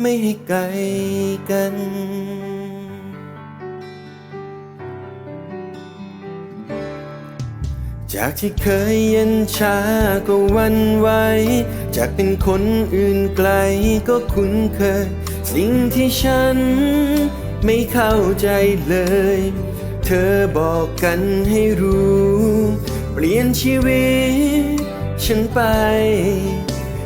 ไม่ให้ไกลกัน จากที่เคยเย็นชาก็วันไหว จากเป็นคนอื่นไกลก็คุ้นเคย สิ่งที่ฉันไม่เข้าใจเลย เธอบอกกันให้รู้ เปลี่ยนชีวิตฉันไป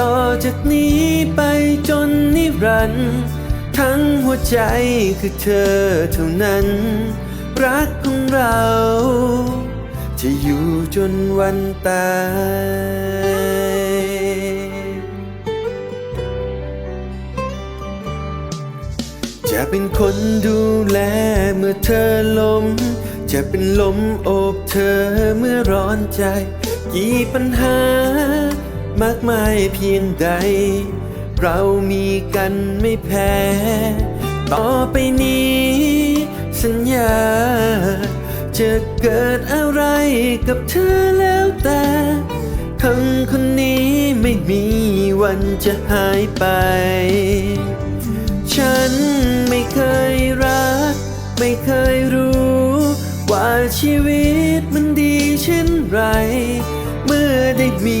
ต่อจากนี้ไปจนนิรันดร์ทั้งหัวใจคือเธอเท่านั้น รักของเรา จะอยู่จนวันตายจะเป็นคนดูแลเมื่อเธอล้มจะเป็นลมโอบเธอเมื่อร้อนใจ กี่ปัญหา มากมายเพียงใด เรามีกันไม่แพ้ ต่อไปนี้ สัญญา จะเกิดอะไรกับเธอแล้วแต่คนคนนี้ไม่มีวันจะหายไป ฉันไม่เคยรัก ไม่เคยรู้ ว่าชีวิตมันดีเช่นไร เมื่อได้มี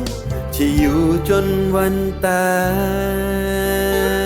จะอยู่จนวันตาย